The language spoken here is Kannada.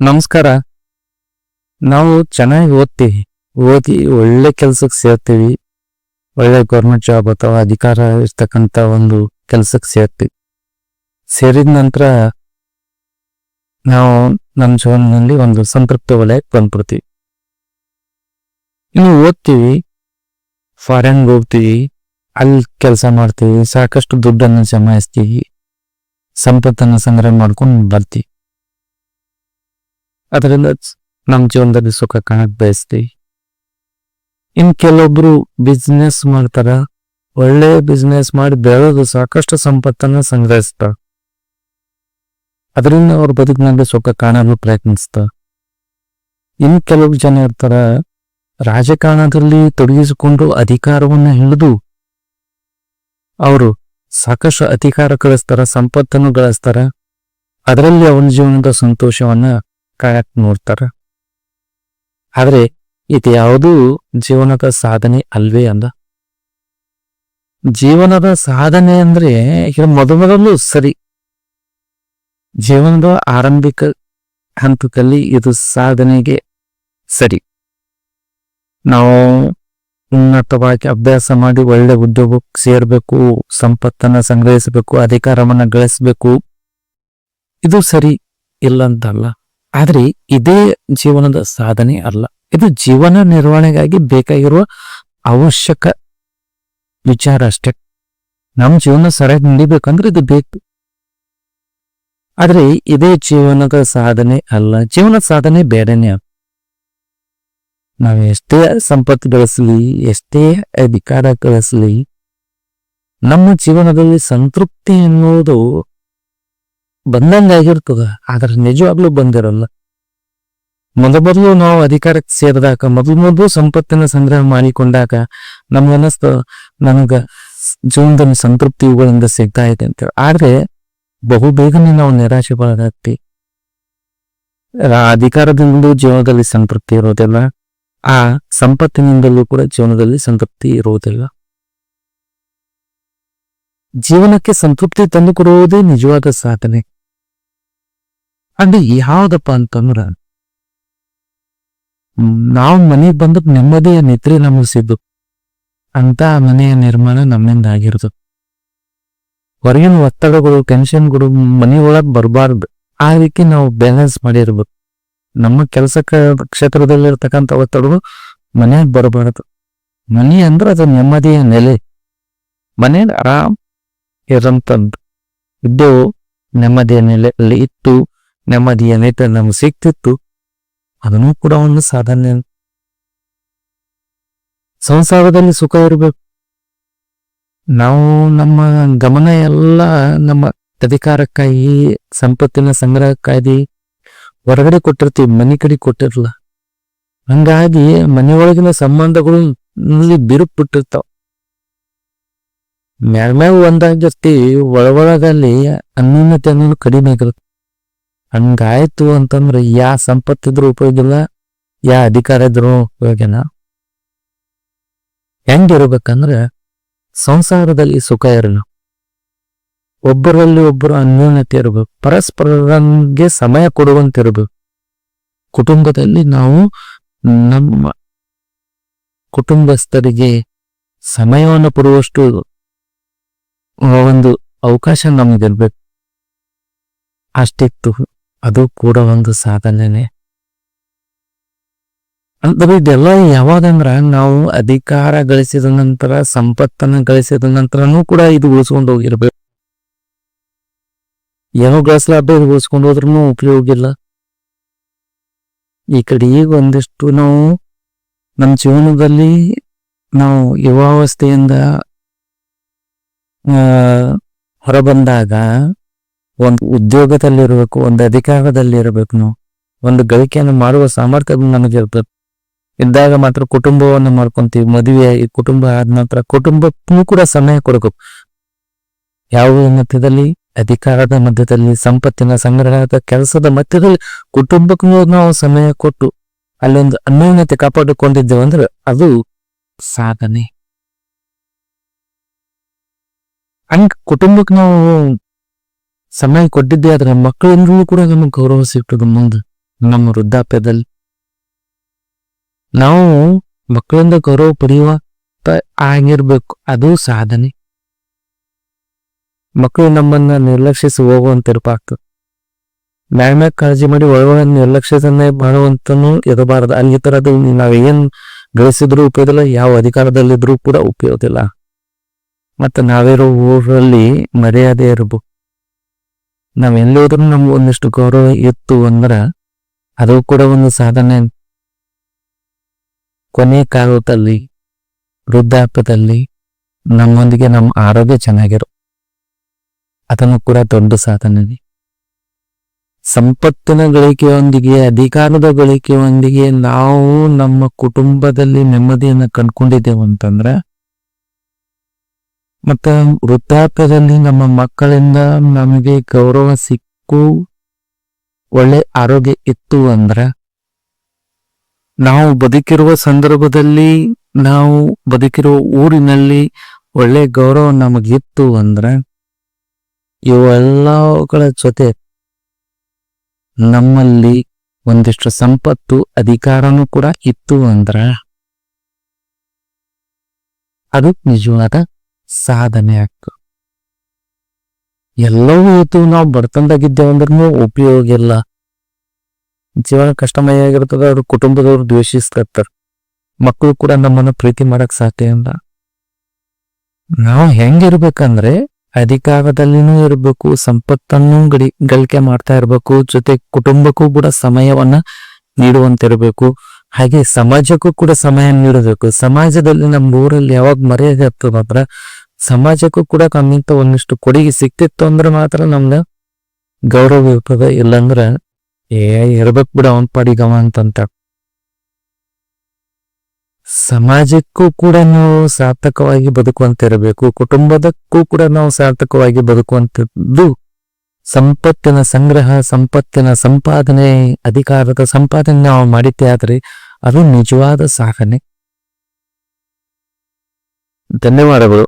ನಮಸ್ಕಾರ. ನಾವು ಚೆನ್ನಾಗಿ ಓದ್ತೀವಿ. ಓದಿ ಒಳ್ಳೆ ಕೆಲಸಕ್ಕೆ ಸೇರ್ತೀವಿ. ಒಳ್ಳೆ ಗೌರ್ಮೆಂಟ್ ಜಾಬ್ ಅಥವಾ ಅಧಿಕಾರ ಇರ್ತಕ್ಕಂಥ ಒಂದು ಕೆಲಸಕ್ಕೆ ಸೇರ್ತೀವಿ. ಸೇರಿದ ನಂತರ ನಾವು ನಮ್ಮ ಜೀವನದಲ್ಲಿ ಒಂದು ಸಂತೃಪ್ತ ವಲಯಕ್ಕೆ ಬಂದ್ಬಿಡ್ತೀವಿ. ಇನ್ನು ಓದ್ತೀವಿ. ಫಾರಿನ್ಗೆ ಹೋಗ್ತೀವಿ. ಅಲ್ಲಿ ಕೆಲಸ ಮಾಡ್ತೀವಿ. ಸಾಕಷ್ಟು ದುಡ್ಡನ್ನು ಜಮಾಯಿಸ್ತೀವಿ. ಸಂಪತ್ತನ್ನು ಸಂಗ್ರಹ ಮಾಡ್ಕೊಂಡು ಬರ್ತೀವಿ. ಅದರಿಂದ ನಮ್ಮ ಜೀವನದಲ್ಲಿ ಸುಖ ಕಾಣಕ್ ಬಯಸ್ತೀವಿ ಇನ್ ಕೆಲವೊಬ್ರು ಬಿಸ್ನೆಸ್ ಮಾಡ್ತಾರ ಒಳ್ಳೆ ಬಿಸ್ನೆಸ್ ಮಾಡಿ ಬೆಳೆದು ಸಾಕಷ್ಟು ಸಂಪತ್ತನ್ನ ಸಂಗ್ರಹಿಸ್ತಾರ ಅದರಿಂದ ಅವ್ರ ಬದುಕಿನಲ್ಲಿ ಸುಖ ಕಾಣಲು ಪ್ರಯತ್ನಿಸ್ತ ಇನ್ ಕೆಲವು ಜನ ಇರ್ತಾರ ರಾಜಕಾರಣದಲ್ಲಿ ತೊಡಗಿಸಿಕೊಂಡು ಅಧಿಕಾರವನ್ನ ಹಿಡಿದು ಅವರು ಸಾಕಷ್ಟು ಅಧಿಕಾರ ಗಳಿಸ್ತಾರ ಸಂಪತ್ತನ್ನು ಗಳಿಸ್ತಾರ ಅದರಲ್ಲಿ ಅವನ ಜೀವನದ ಸಂತೋಷವನ್ನ ಕಾಯಕ್ ನೋಡ್ತಾರ. ಆದ್ರೆ ಇದು ಯಾವುದೂ ಜೀವನದ ಸಾಧನೆ ಅಲ್ವೇ ಅಂದ. ಜೀವನದ ಸಾಧನೆ ಅಂದ್ರೆ ಮೊದಮೊದಲು ಸರಿ. ಜೀವನದ ಆರಂಭಿಕ ಹಂತದಲ್ಲಿ ಇದು ಸಾಧನೆಗೆ ಸರಿ. ನಾವು ಉನ್ನತವಾಗಿ ಅಭ್ಯಾಸ ಮಾಡಿ ಒಳ್ಳೆ ಉದ್ಯೋಗಕ್ಕೆ ಸೇರ್ಬೇಕು, ಸಂಪತ್ತನ್ನ ಸಂಗ್ರಹಿಸಬೇಕು, ಅಧಿಕಾರವನ್ನ ಗಳಿಸಬೇಕು. ಇದು ಸರಿ ಇಲ್ಲ ಅಂತಲ್ಲ ಆದ್ರೆ ಇದೇ ಜೀವನದ ಸಾಧನೆ ಅಲ್ಲ. ಇದು ಜೀವನ ನಿರ್ವಹಣೆಗಾಗಿ ಬೇಕಾಗಿರುವ ಅವಶ್ಯಕ ವಿಚಾರ ಅಷ್ಟೇ. ನಮ್ಮ ಜೀವನ ಸರಿಯಾಗಿ ನಡಿಬೇಕಂದ್ರೆ ಇದು ಬೇಕು. ಆದ್ರೆ ಇದೇ ಜೀವನದ ಸಾಧನೆ ಅಲ್ಲ. ಜೀವನದ ಸಾಧನೆ ಅಲ್ಲ. ನಾವು ಎಷ್ಟೇ ಸಂಪತ್ತು ಗಳಿಸಲಿ, ಎಷ್ಟೇ ಅಧಿಕಾರ ಗಳಿಸಲಿ, ನಮ್ಮ ಜೀವನದಲ್ಲಿ ಸಂತೃಪ್ತಿ ಎನ್ನುವುದು ಬಂದಂಗಾಗಿರ್ತದ ಆದ್ರೆ ನಿಜವಾಗ್ಲೂ ಬಂದಿರಲ್ಲ. ಮೊದಲು ನಾವು ಅಧಿಕಾರಕ್ಕೆ ಸೇರಿದಾಗ, ಮೊದಲು ಮೊದಲು ಸಂಪತ್ತಿನ ಸಂಗ್ರಹ ಮಾಡಿಕೊಂಡಾಗ ನಮ್ಗನ್ನಿಸ್ತ ನನಗ ಜೀವನದ ಸಂತೃಪ್ತಿ ಇವುಗಳಿಂದ ಸಿಗ್ತಾ ಇದೆ ಅಂತ ಆದ್ರೆ ಬಹು ಬೇಗನೆ ನಾವು ನಿರಾಶೆ ಒಳಗಾಗ್ತಿ ಅಧಿಕಾರದಿಂದಲೂ ಜೀವನದಲ್ಲಿ ಸಂತೃಪ್ತಿ ಇರೋದಿಲ್ಲ. ಆ ಸಂಪತ್ತಿನಿಂದಲೂ ಕೂಡ ಜೀವನದಲ್ಲಿ ಸಂತೃಪ್ತಿ ಇರುವುದಿಲ್ಲ ಜೀವನಕ್ಕೆ ಸಂತೃಪ್ತಿ ತಂದುಕೊಡುವುದೇ ನಿಜವಾದ ಸಾಧನೆ. ಅದು ಯಾವ್ದಪ್ಪ ಅಂತಂದ್ರ, ನಾವ್ ಮನೆಗೆ ಬಂದ ನೆಮ್ಮದಿಯ ನಿದ್ರೆ ನಮಗಿಸಿದ್ದು ಅಂತ ಮನೆಯ ನಿರ್ಮಾಣ ನಮ್ಮಿಂದ ಆಗಿರೋದು ಹೊರಗಿನ ಒತ್ತಡಗಳು ಟೆನ್ಷನ್ಗಳು ಮನೆಯೊಳಗೆ ಬರಬಾರ್ದು, ಆ ರೀತಿ ನಾವು ಬ್ಯಾಲೆನ್ಸ್ ಮಾಡಿರ್ಬೇಕು. ನಮ್ಮ ಕೆಲಸ ಕ್ಷೇತ್ರದಲ್ಲಿರ್ತಕ್ಕಂಥ ಒತ್ತಡಗಳು ಮನೆಯಾಗ ಬರಬಾರದು. ಮನೆ ಅಂದ್ರೆ ಅದು ನೆಮ್ಮದಿಯ ನೆಲೆ. ಮನೆ ಆರಾಮ್ ಇರಂತದ್ದು ಇದ್ದು ನೆಮ್ಮದಿಯ ನೆಲೆಯಲ್ಲಿ ಇತ್ತು. ನೆಮ್ಮದಿಯ ನೆಲೆ ನಮ್ಗೆ ಸಿಕ್ತಿತ್ತು ಅದನ್ನೂ ಕೂಡ ಒಂದು ಸಾಧನೆ. ಸಂಸಾರದಲ್ಲಿ ಸುಖ ಇರಬೇಕು. ನಾವು ನಮ್ಮ ಗಮನ ಎಲ್ಲ ನಮ್ಮ ಅಧಿಕಾರಕ್ಕಾಗಿ, ಸಂಪತ್ತಿನ ಸಂಗ್ರಹಕ್ಕಾಗಿ ಹೊರಗಡೆ ಕೊಟ್ಟಿರ್ತೀವಿ, ಮನೆ ಕಡೆ ಕೊಟ್ಟಿರಲ್ಲ. ಹಂಗಾಗಿ ಮನೆಯೊಳಗಿನ ಸಂಬಂಧಗಳು ಬಿರುಕು ಬಿಟ್ಟಿರ್ತಾವ ಮ್ಯಾಗ ಒಂದಾಗಿರ್ತೀವಿ, ಒಳಗೊಳಗಲ್ಲಿ ಅನ್ಯೂನ್ಯತೆ ಅನ್ನೋದು ಕಡಿಮೆ ಆಗಿರುತ್ತೆ. ಹಂಗಾಯ್ತು ಅಂತಂದ್ರೆ ಯಾ ಸಂಪತ್ತಿದ್ರು ಉಪಯೋಗಿಲ್ಲ, ಯಾ ಅಧಿಕಾರ ಇದ್ರು ಉಪಯೋಗನ? ಹೆಂಗಿರ್ಬೇಕಂದ್ರೆ ಸಂಸಾರದಲ್ಲಿ ಸುಖ ಇರಲು ಒಬ್ಬರಲ್ಲಿ ಒಬ್ಬರು ಅನ್ಯೋನ್ಯತೆ ಇರಬೇಕು, ಪರಸ್ಪರರಿಗೆ ಸಮಯ ಕೊಡುವಂತಿರಬೇಕು. ಕುಟುಂಬದಲ್ಲಿ ನಾವು ನಮ್ಮ ಕುಟುಂಬಸ್ಥರಿಗೆ ಸಮಯವನ್ನು ಕೊಡುವಷ್ಟು ಒಂದು ಅವಕಾಶ ನಮಗಿರ್ಬೇಕು. ಅಷ್ಟಿತ್ತು. ಅದು ಕೂಡ ಒಂದು ಸಾಧನೆನೆ. ಅಂದ್ರೆ ಇದೆಲ್ಲ ಯಾವಾಗಂದ್ರ ನಾವು ಅಧಿಕಾರ ಗಳಿಸಿದ ನಂತರ, ಸಂಪತ್ತನ್ನ ಗಳಿಸಿದ ನಂತರನೂ ಕೂಡ ಇದು ಉಳಿಸ್ಕೊಂಡು ಹೋಗಿರ್ಬೇಕು. ಏನೋ ಇದು ಉಳಿಸ್ಕೊಂಡು ಹೋದ್ರೂ ಉಪಯೋಗ ಇಲ್ಲ. ಈ ಕಡೆ ಈಗ ಒಂದಿಷ್ಟು ನಾವು ನಮ್ಮ ಜೀವನದಲ್ಲಿ ನಾವು ಯುವಾವಸ್ಥೆಯಿಂದ ಹೊರಬಂದಾಗ ಒಂದು ಉದ್ಯೋಗದಲ್ಲಿರಬೇಕು, ಒಂದು ಅಧಿಕಾರದಲ್ಲಿರಬೇಕು. ಒಂದು ಗಳಿಕೆಯನ್ನು ಮಾಡುವ ಸಾಮರ್ಥ್ಯ ನಮಗಿರ್ತದೆ ಇದ್ದಾಗ ಮಾತ್ರ ಕುಟುಂಬವನ್ನು ಮಾಡ್ಕೊಂತೀವಿ ಮದುವೆ ಆಗಿ ಕುಟುಂಬ ಆದ ನಂತರ ಕುಟುಂಬಕ್ಕೂ ಕೂಡ ಸಮಯ ಕೊಡಬೇಕು. ಯಾವ ಮಧ್ಯದಲ್ಲಿ? ಅಧಿಕಾರದ ಮಧ್ಯದಲ್ಲಿ, ಸಂಪತ್ತಿನ ಸಂಗ್ರಹದ ಕೆಲಸದ ಮಧ್ಯದಲ್ಲಿ ಕುಟುಂಬಕ್ಕೂ ನಾವು ಸಮಯ ಕೊಟ್ಟು ಅಲ್ಲೊಂದು ಅನ್ಯೋನ್ಯತೆ ಕಾಪಾಡಿಕೊಂಡಿದ್ದೇವೆ ಅಂದ್ರೆ ಅದು ಸಾಧನೆ. ಹಂಗ ಕುಟುಂಬಕ್ಕೆ ನಾವು ಸಮಯ ಕೊಟ್ಟಿದ್ದೆ ಆದ್ರೆ ಮಕ್ಕಳಿಂದಲೂ ಕೂಡ ನಮಗೆ ಗೌರವ ಸಿಗ್ತದೆ ಮುಂದೆ ನಮ್ಮ ವೃದ್ಧಾಪ್ಯದಲ್ಲಿ. ನಾವು ಮಕ್ಕಳಿಂದ ಗೌರವ ಪಡೆಯುವ ಆಗಿರ್ಬೇಕು, ಅದು ಸಾಧನೆ. ಮಕ್ಕಳು ನಮ್ಮನ್ನ ನಿರ್ಲಕ್ಷಿಸಿ ಹೋಗುವಂತಿರ್ಬಾರ್ದು ಮ್ಯಾಗ ಮ್ಯಾಗ ಕಾಳಜಿ ಮಾಡಿ ಒಳಗೊಳ ನಿರ್ಲಕ್ಷ್ಯದನ್ನೇ ಮಾಡುವಂತನು ಇರಬಾರದು ಅಲ್ಲಿ ತರದು ನಾವೇನ್ ಗಳಿಸಿದ್ರು ಉಪಯೋಗಿಲ್ಲ ಯಾವ ಅಧಿಕಾರದಲ್ಲಿದ್ರು ಕೂಡ ಉಪಯೋಗಿಲ್ಲ ಮತ್ತೆ ನಾವಿರೋ ಊರಲ್ಲಿ ಮರ್ಯಾದೆ ಇರಬೇಕು. ನಾವ್ ಎಲ್ಲಿ ಹೋದ್ರು ನಮ್ಗೆ ಒಂದಿಷ್ಟು ಗೌರವ ಇತ್ತು ಅಂದ್ರ ಅದು ಕೂಡ ಒಂದು ಸಾಧನೆ. ಕೊನೆ ಕಾಲದಲ್ಲಿ, ವೃದ್ಧಾಪ್ಯದಲ್ಲಿ ನಮ್ಮೊಂದಿಗೆ ನಮ್ಮ ಆರೋಗ್ಯ ಚೆನ್ನಾಗಿರೋ. ಅದನ್ನು ಕೂಡ ದೊಡ್ಡ ಸಾಧನೆ. ಸಂಪತ್ತಿನ ಗಳಿಕೆಯೊಂದಿಗೆ, ಅಧಿಕಾರದ ಗಳಿಕೆಯೊಂದಿಗೆ ನಾವು ನಮ್ಮ ಕುಟುಂಬದಲ್ಲಿ ನೆಮ್ಮದಿಯನ್ನು ಕಂಡುಕೊಂಡಿದ್ದೇವೆ ಅಂತಂದ್ರೆ ಮತ್ತ ವೃದ್ಧಾಪ್ಯದಲ್ಲಿ ನಮ್ಮ ಮಕ್ಕಳಿಂದ ನಮಗೆ ಗೌರವ ಸಿಕ್ಕು ಒಳ್ಳೆ ಆರೋಗ್ಯ ಇತ್ತು ಅಂದ್ರ ನಾವು ಬದುಕಿರುವ ಸಂದರ್ಭದಲ್ಲಿ, ನಾವು ಬದುಕಿರುವ ಊರಿನಲ್ಲಿ ಒಳ್ಳೆ ಗೌರವ ನಮಗಿತ್ತು ಅಂದ್ರೆ ಇವೆಲ್ಲಗಳ ಜೊತೆ ನಮ್ಮಲ್ಲಿ ಒಂದಿಷ್ಟು ಸಂಪತ್ತು, ಅಧಿಕಾರನೂ ಕೂಡ ಇತ್ತು ಅಂದ್ರ ಅದು ನಿಜವಾದ ಸಾಧನೆ ಆಗ್ತು ಎಲ್ಲವೂ ಇತ್ತು. ನಾವು ಬಡತನದಾಗಿದ್ದೇವೆ ಅಂದ್ರೂ ಉಪಯೋಗ ಇಲ್ಲ. ಜೀವನ ಕಷ್ಟಮಯ ಆಗಿರ್ತದ ಅವ್ರ ಕುಟುಂಬದವ್ರು ದ್ವೇಷಿಸ್ತಾರ ಮಕ್ಕಳು ಕೂಡ ನಮ್ಮನ್ನು ಪ್ರೀತಿ ಮಾಡಕ್ ಸಾಧ್ಯ ಇಲ್ಲ. ನಾವು ಹೆಂಗಿರ್ಬೇಕಂದ್ರೆ ಅಧಿಕಾರದಲ್ಲಿನೂ ಇರಬೇಕು, ಸಂಪತ್ತನ್ನು ಗಳಿಕೆ ಮಾಡ್ತಾ ಇರಬೇಕು. ಜೊತೆ ಕುಟುಂಬಕ್ಕೂ ಕೂಡ ಸಮಯವನ್ನ ನೀಡುವಂತಿರಬೇಕು. ಹಾಗೆ ಸಮಾಜಕ್ಕೂ ಕೂಡ ಸಮಯ ನೀಡಬೇಕು. ಸಮಾಜದಲ್ಲಿ ನಮ್ಮ ಊರಲ್ಲಿ ಯಾವಾಗ ಮರ್ಯಾದೆ ಮಾತ್ರ ಸಮಾಜಕ್ಕೂ ಕೂಡ ನಮ್ಮಿಂತ ಒಂದಿಷ್ಟು ಕೊಡುಗೆ ಸಿಕ್ತಿತ್ತು ಅಂದ್ರೆ ಮಾತ್ರ ನಮ್ಗ ಗೌರವ ಇರ್ತದೆ. ಇಲ್ಲಂದ್ರ ಏ ಇರ್ಬೇಕು ಬಿಡ ಅವನ್ ಪಾಡಿಗವ ಅಂತಂತ. ಸಮಾಜಕ್ಕೂ ಕೂಡ ನಾವು ಸಾರ್ಥಕವಾಗಿ ಬದುಕುವಂತಿರಬೇಕು. ಕುಟುಂಬದಕ್ಕೂ ಕೂಡ ನಾವು ಸಾರ್ಥಕವಾಗಿ ಬದುಕುವಂತದ್ದು ಸಂಪತ್ತಿನ ಸಂಗ್ರಹ ಸಂಪತ್ತಿನ ಸಂಪಾದನೆ ಅಧಿಕಾರದ ಸಂಪಾದನೆ ನಾವು ಮಾಡಿದ್ದೆ ಆದರೆ ಅದು ನಿಜವಾದ ಸಾಧನೆ. ಧನ್ಯವಾದಗಳು.